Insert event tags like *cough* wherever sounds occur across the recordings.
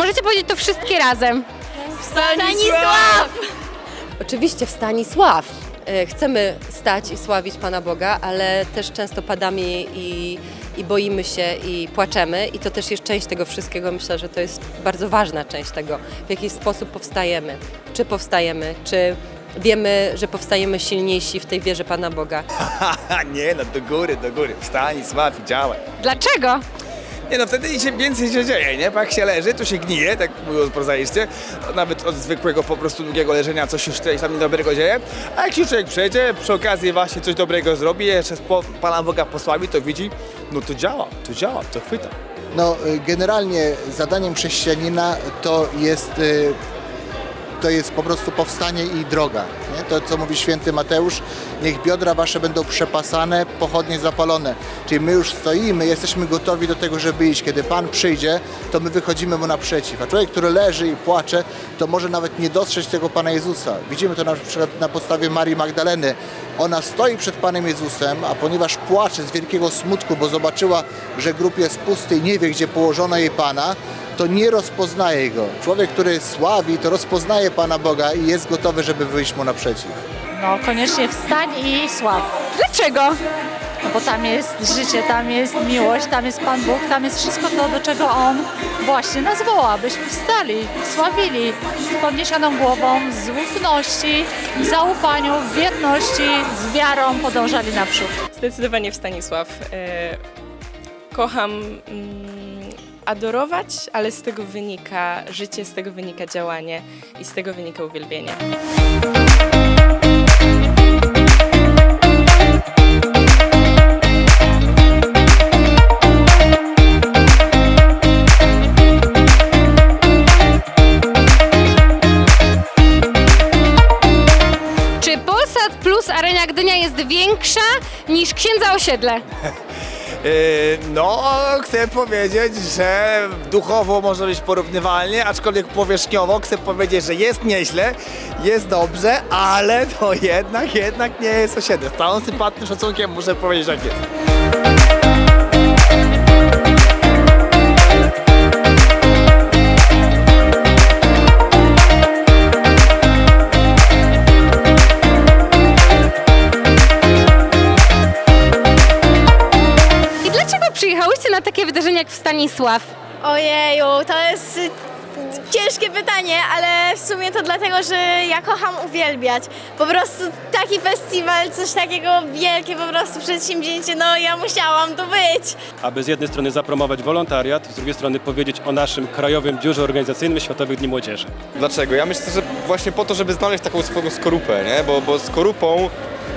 Możecie powiedzieć to wszystkie razem. Stanisław! Oczywiście w Stanisław. E, Chcemy stać i sławić Pana Boga, ale też często padamy i, i boimy się i płaczemy i to też jest część tego wszystkiego. Myślę, że to jest bardzo ważna część tego, w jaki sposób powstajemy. Czy powstajemy, czy wiemy, że powstajemy silniejsi w tej wierze Pana Boga. Haha, *laughs* nie no, do góry, do góry. Wstań, sław i działaj. Dlaczego? Nie no, wtedy się więcej się dzieje, nie? Jak się leży, to się gnije, tak mówiąc prozaicznie. Nawet od zwykłego po prostu długiego leżenia coś już tutaj tam niedobrego dzieje. A jak się człowiek przejdzie, przy okazji właśnie coś dobrego zrobi, jeszcze Pana Boga posławi, to widzi, no to działa, to działa, to chwyta. No, y, generalnie zadaniem chrześcijanina to jest, y, to jest po prostu powstanie i droga. Nie? To, co mówi święty Mateusz, niech biodra wasze będą przepasane, pochodnie zapalone. Czyli my już stoimy, jesteśmy gotowi do tego, żeby iść. Kiedy Pan przyjdzie, to my wychodzimy Mu naprzeciw. A człowiek, który leży i płacze, to może nawet nie dostrzec tego Pana Jezusa. Widzimy to na przykład na podstawie Marii Magdaleny. Ona stoi przed Panem Jezusem, a ponieważ płacze z wielkiego smutku, bo zobaczyła, że grób jest pusty i nie wie, gdzie położono jej Pana, to nie rozpoznaje Go. Człowiek, który sławi, to rozpoznaje Pana Boga i jest gotowy, żeby wyjść Mu naprzeciw. No koniecznie wstań i sław. Dlaczego? No bo tam jest życie, tam jest miłość, tam jest Pan Bóg, tam jest wszystko to, do czego On właśnie nas woła, byśmy wstali, sławili z podniesioną głową, z ufności, w zaufaniu, w wierności, z wiarą podążali naprzód. Zdecydowanie w Stanisław. E, Kocham mm, adorować, ale z tego wynika życie, z tego wynika działanie i z tego wynika uwielbienie. Czy Polsat plus Arena Gdynia jest większa niż Księdza Osiedle? *laughs* Yy, no, chcę powiedzieć, że duchowo może być porównywalnie, aczkolwiek powierzchniowo chcę powiedzieć, że jest nieźle, jest dobrze, ale to jednak, jednak nie jest osiedle. Z całym sympatnym szacunkiem muszę powiedzieć, jak jest. Przyjechałyście na takie wydarzenie jak w Stanisław? Ojeju, to jest y, ciężkie pytanie, ale w sumie to dlatego, że ja kocham uwielbiać. Po prostu taki festiwal, coś takiego wielkie po prostu przedsięwzięcie, no ja musiałam tu być. aby z jednej strony zapromować wolontariat, z drugiej strony powiedzieć o naszym krajowym biurze organizacyjnym Światowych Dni Młodzieży. Dlaczego? Ja myślę, że właśnie po to, żeby znaleźć taką swoją skorupę, nie? Bo, bo skorupą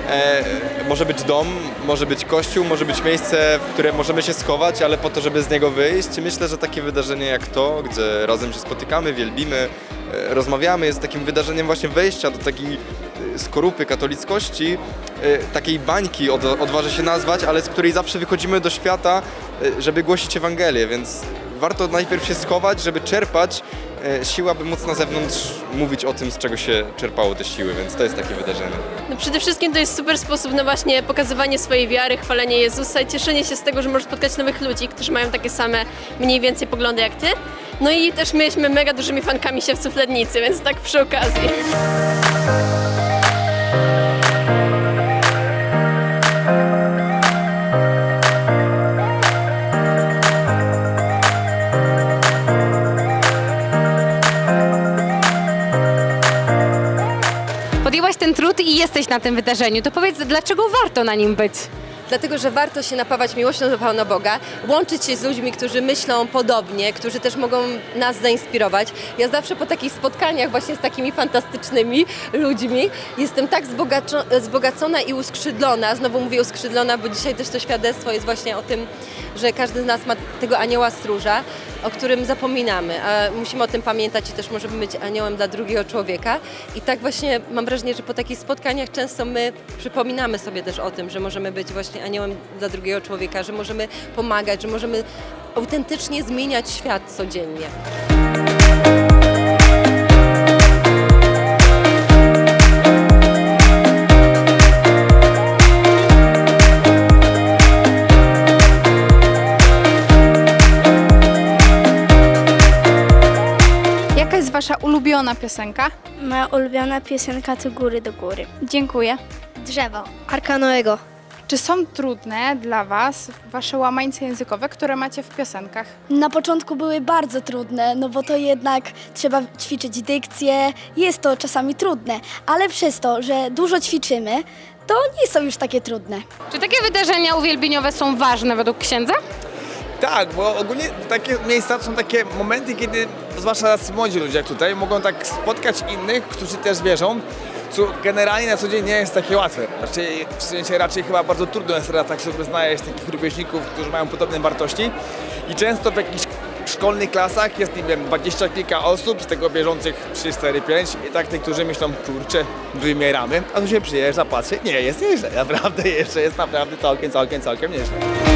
e, może być dom, może być kościół, może być miejsce, w które możemy się schować, ale po to, żeby z niego wyjść, myślę, że takie wydarzenie jak to, gdzie razem się spotykamy, wielbimy, e, rozmawiamy, jest takim wydarzeniem właśnie wejścia do takiej e, skorupy katolickości, e, takiej bańki od, odważę się nazwać, ale z której zawsze wychodzimy do świata, e, żeby głosić Ewangelię, więc warto najpierw się schować, żeby czerpać e, siły, aby móc na zewnątrz mówić o tym, z czego się czerpało te siły, więc to jest takie wydarzenie. No przede wszystkim to jest super sposób na właśnie pokazywanie swojej wiary, chwalenie Jezusa i cieszenie się z tego, że możesz spotkać nowych ludzi, którzy mają takie same mniej więcej poglądy jak ty. No i też my jesteśmy mega dużymi fankami siewców Lednicy, więc tak przy okazji. Trud i jesteś na tym wydarzeniu. To powiedz, dlaczego warto na nim być? Dlatego, że warto się napawać miłością do Pana Boga, łączyć się z ludźmi, którzy myślą podobnie, którzy też mogą nas zainspirować. Ja zawsze po takich spotkaniach właśnie z takimi fantastycznymi ludźmi jestem tak zbogacona i uskrzydlona. Znowu mówię uskrzydlona, bo dzisiaj też to świadectwo jest właśnie o tym, że każdy z nas ma tego anioła stróża, o którym zapominamy, a musimy o tym pamiętać i też możemy być aniołem dla drugiego człowieka. I tak właśnie mam wrażenie, że po takich spotkaniach często my przypominamy sobie też o tym, że możemy być właśnie aniołem dla drugiego człowieka, że możemy pomagać, że możemy autentycznie zmieniać świat codziennie. Ulubiona piosenka? Moja ulubiona piosenka to Góry do Góry. Dziękuję. Drzewo. Arka Noego. Czy są trudne dla Was Wasze łamańce językowe, które macie w piosenkach? Na początku były bardzo trudne, no bo to jednak trzeba ćwiczyć dykcję, jest to czasami trudne, ale przez to, że dużo ćwiczymy, to nie są już takie trudne. Czy takie wydarzenia uwielbieniowe są ważne według księdza? Tak, bo ogólnie takie miejsca są takie momenty, kiedy zwłaszcza tacy młodzi ludzie jak tutaj mogą tak spotkać innych, którzy też wierzą, co generalnie na co dzień nie jest takie łatwe. Raczej, w sensie raczej chyba bardzo trudno jest teraz tak sobie znaleźć takich rówieśników, którzy mają podobne wartości i często w jakichś szkolnych klasach jest, nie wiem, dwadzieścia kilka osób, z tego bieżących 3, 4, 5 i tak tych, którzy myślą, kurczę, wymieramy, a tu się przyjeżdża, patrzy, nie, jest nieźle, naprawdę jeszcze jest naprawdę całkiem, całkiem, całkiem nieźle.